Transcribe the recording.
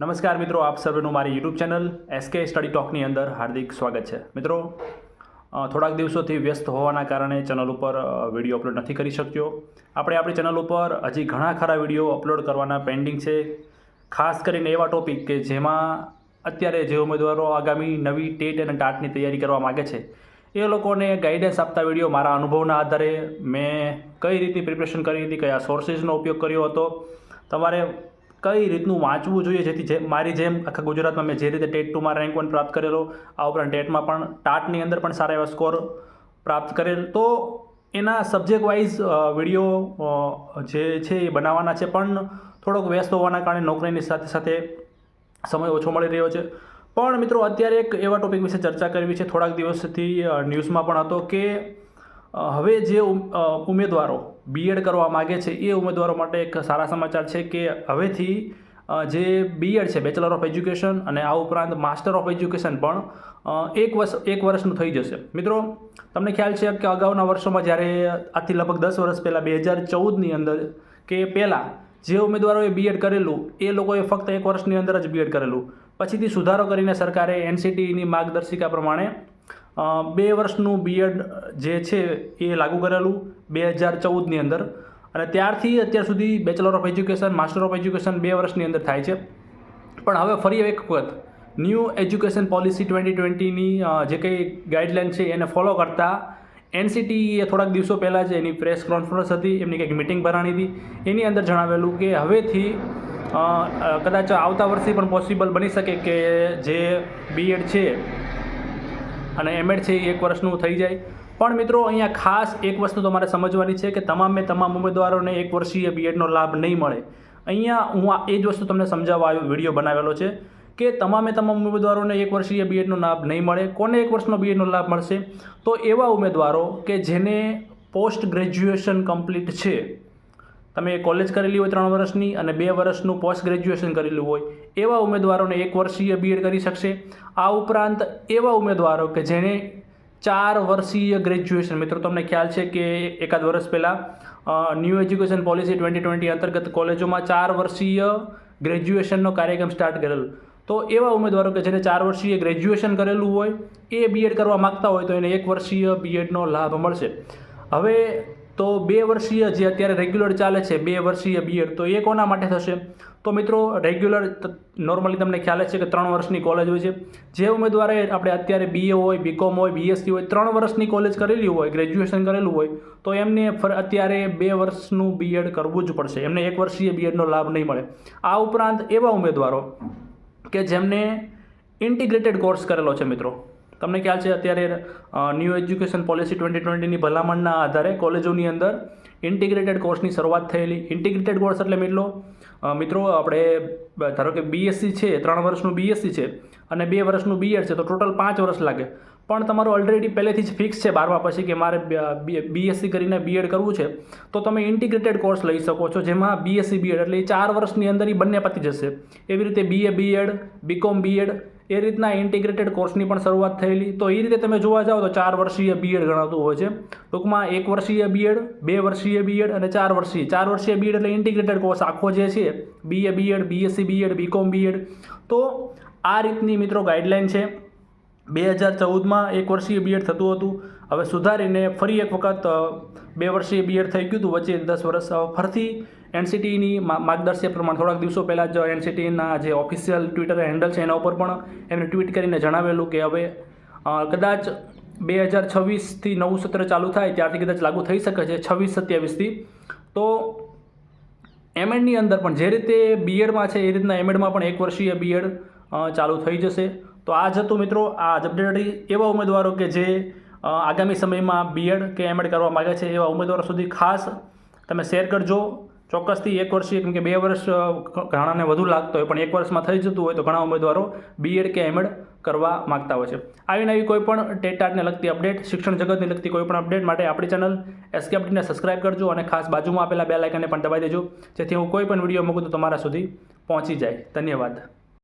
નમસ્કાર મિત્રો, આપ સર્વેનું મારી યુટ્યુબ ચેનલ એસકે સ્ટડી ટોકની અંદર હાર્દિક સ્વાગત છે. મિત્રો થોડાક દિવસોથી વ્યસ્ત હોવાના કારણે ચેનલ ઉપર વીડિયો અપલોડ નથી કરી શક્યો. આપણે આપણી ચેનલ ઉપર હજી ઘણા ખરા વીડિયો અપલોડ કરવાના પેન્ડિંગ છે. ખાસ કરીને એવા ટોપિક કે જેમાં અત્યારે જે ઉમેદવારો આગામી નવી ટેટ અને ટાટની તૈયારી કરવા માગે છે, એ લોકોને ગાઈડન્સ આપતા વીડિયો મારા અનુભવના આધારે મેં કઈ રીતે પ્રિપરેશન કરી હતી, કયા સોર્સિસનો ઉપયોગ કર્યો હતો, તમારે કઈ રીતનું વાંચવું જોઈએ જેથી જે મારી જેમ આખા ગુજરાતમાં મેં જે રીતે ટેટ ટુમાં રેન્ક વન પ્રાપ્ત કરેલો, આ ઉપરાંત ટેટમાં પણ ટાટની અંદર પણ સારા એવા સ્કોર પ્રાપ્ત કરેલ. તો એના સબ્જેક્ટ વાઇઝ વીડિયો જે છે એ બનાવવાના છે, પણ થોડોક વ્યસ્ત હોવાના કારણે નોકરીની સાથે સાથે સમય ઓછો મળી રહ્યો છે. પણ મિત્રો, અત્યારે એક એવા ટોપિક વિશે ચર્ચા કરવી છે. થોડાક દિવસથી ન્યૂઝમાં પણ હતો કે હવે જે ઉમેદવારો બીએડ કરવા માગે છે, એ ઉમેદવારો માટે એક સારા સમાચાર છે કે હવેથી જે બીએડ છે બેચલર ઓફ એજ્યુકેશન અને આ ઉપરાંત માસ્ટર ઓફ એજ્યુકેશન પણ એક વર્ષ, એક વર્ષનું થઈ જશે. મિત્રો, તમને ખ્યાલ છે કે અગાઉના વર્ષોમાં જ્યારે આથી લગભગ દસ વર્ષ પહેલાં બે હજાર ચૌદની અંદર કે પહેલાં જે ઉમેદવારોએ બીએડ કરેલું, એ લોકોએ ફક્ત એક વર્ષની અંદર જ બીએડ કરેલું. પછીથી સુધારો કરીને સરકારે એનસીટીની માર્ગદર્શિકા પ્રમાણે બે વર્ષનું બીએડ જે છે એ લાગુ કરેલું બે હજાર ચૌદની અંદર. અને ત્યારથી અત્યાર સુધી bachelor of education master of education બે વર્ષની અંદર થાય છે. પણ હવે ફરી એક વખત ન્યૂ એજ્યુકેશન પોલિસી ટ્વેન્ટી ટ્વેન્ટીની જે કંઈ ગાઈડલાઇન છે એને ફોલો કરતા એનસીટીએ થોડાક દિવસો પહેલાં જ એની પ્રેસ કોન્ફરન્સ હતી, એમની કંઈક મિટિંગ ભરાણી હતી. એની અંદર જણાવેલું કે હવેથી કદાચ આવતા વર્ષે પણ પોસિબલ બની શકે કે જે બીએડ છે અને એમએડ છે એ એક વર્ષનું થઈ જાય. પણ મિત્રો, અહીંયા ખાસ એક વસ્તુ તમારે સમજવાની છે કે તમામે તમામ ઉમેદવારોને એક વર્ષીય બીએડનો લાભ નહીં મળે. અહીંયા હું આ એ જ વસ્તુ તમને સમજાવવા આવ્યો, વીડિયો બનાવેલો છે કે તમામે તમામ ઉમેદવારોને એક વર્ષીય બીએડનો લાભ નહીં મળે. કોને એક વર્ષનો બીએડનો લાભ મળશે? તો એવા ઉમેદવારો કે જેને પોસ્ટ ગ્રેજ્યુએશન કમ્પ્લીટ છે તમે કોલેજ કરેલી હોય ત્રણ વર્ષની અને બે વર્ષનું પોસ્ટ ગ્રેજ્યુએશન કરેલું હોય, એવા ઉમેદવારોને એક વર્ષીય બીએડ કરી શકશે. આ ઉપરાંત એવા ઉમેદવારો કે જેને ચાર વર્ષીય ગ્રેજ્યુએશન મિત્રો, તમને ખ્યાલ છે કે એકાદ વર્ષ પહેલાં new education policy twenty twenty અંતર્ગત કોલેજોમાં ચાર વર્ષીય ગ્રેજ્યુએશનનો કાર્યક્રમ સ્ટાર્ટ કરેલો. તો એવા ઉમેદવારો કે જેને ચાર વર્ષીય ગ્રેજ્યુએશન કરેલું હોય, એ બીએડ કરવા માગતા હોય તો એને એક વર્ષીય બીએડનો લાભ મળશે. હવે તો બે વર્ષીય જે અત્યારે રેગ્યુલર ચાલે છે, બે વર્ષીય બીએડ તો એ કોના માટે થશે? તો મિત્રો રેગ્યુલર નોર્મલી તમને ખ્યાલ છે કે ત્રણ વર્ષની કોલેજ હોય છે. જે ઉમેદવારે આપણે અત્યારે બીએ હોય બીકોમ હોય બીએસસી હોય, ત્રણ વર્ષની કોલેજ કરેલી હોય ગ્રેજ્યુએશન કરેલું હોય, તો એમને અત્યારે બે વર્ષનું બીએડ કરવું જ પડશે. એમને એક વર્ષીય બીએડનો લાભ નહીં મળે. આ ઉપરાંત એવા ઉમેદવારો કે જેમને ઇન્ટિગ્રેટેડ કોર્સ કરેલો છે મિત્રો. તમને ખ્યાલ છે, અત્યારે ન્યૂ એજ્યુકેશન પોલિસી ટ્વેન્ટી ટ્વેન્ટીની ભલામણના આધારે કોલેજોની અંદર ઇન્ટિગ્રેટેડ કોર્સની શરૂઆત થયેલી. ઇન્ટિગ્રેટેડ કોર્સ એટલે મિત્રો મિત્રો, આપણે ધારો કે બીએસસી છે, ત્રણ વર્ષનું બીએસસી છે અને બે વર્ષનું બીએડ છે, તો ટોટલ પાંચ વર્ષ લાગે. પણ તમારું ઓલરેડી પહેલેથી જ ફિક્સ છે બારમા પછી કે મારે બીએસસી કરીને બીએડ કરવું છે, તો તમે ઇન્ટિગ્રેટેડ કોર્સ લઈ શકો છો, જેમાં બીએસસી બીએડ એટલે એ ચાર વર્ષની અંદર એ બંને પતી જશે. એવી રીતે બીએ બીએડ બીકોમ બીએડ એ રીતના ઇન્ટિગ્રેટેડ કોર્સની પણ શરૂઆત થયેલી. તો એ રીતે તમે જોવા જાઓ તો ચાર વર્ષીય બીએડ ગણાતું હોય છે. ટૂંકમાં એક વર્ષીય બીએડ બે વર્ષીય બીએડ અને ચાર વર્ષીય. ચાર વર્ષીય બીએડ એટલે ઇન્ટિગ્રેટેડ કોર્સ આખો જે છે BA BEd BSc BEd BCom BEd તો આ રીતની મિત્રો ગાઈડલાઇન છે. બે હજાર ચૌદમાં એક વર્ષીય બીએડ થતું હતું. હવે સુધારીને ફરી એક વખત બે વર્ષીય બીએડ થઈ ગયું હતું. વચ્ચે દસ વર્ષ અ, ફરતી એનસીટીની માર્ગદર્શક પ્રમાણે થોડાક દિવસો પહેલાં જ એનસીટીના જે ઓફિશિયલ ટ્વિટર હેન્ડલ છે એના ઉપર પણ એમણે ટ્વીટ કરીને જણાવેલું કે હવે કદાચ બે હજાર છવ્વીસથી નવું સત્ર ચાલુ થાય ત્યારથી કદાચ લાગુ થઈ શકે છે છવ્વીસ સત્યાવીસથી. તો એમએડની અંદર પણ જે રીતે બીએડમાં છે એ રીતના એમએડમાં પણ એક વર્ષીય બીએડ ચાલુ થઈ જશે. તો આ જ હતું મિત્રો આ અપડેટ એવા ઉમેદવારો કે જે આગામી સમયમાં બીએડ કે એમએડ કરવા માગે છે એવા ઉમેદવારો સુધી ખાસ તમે શેર કરજો. ચોક્કસથી એક વર્ષીય, કેમ કે બે વર્ષ ઘણાને વધુ લાગતો હોય, પણ એક વર્ષમાં થઈ જતું હોય તો ઘણા ઉમેદવારો બીએડ કે એમએડ કરવા માગતા હોય છે. આવી નવી કોઈ પણ ટેટાટને લગતી અપડેટ, શિક્ષણ જગતને લગતી કોઈ પણ અપડેટ માટે આપણી ચેનલ એસકે અપડેટને સબસ્ક્રાઇબ કરજો અને ખાસ બાજુમાં આપેલા બે લાઇકને પણ દબાવી દેજો, જેથી હું કોઈ પણ વીડિયો મૂકું તો તમારા સુધી પહોંચી જાય. ધન્યવાદ.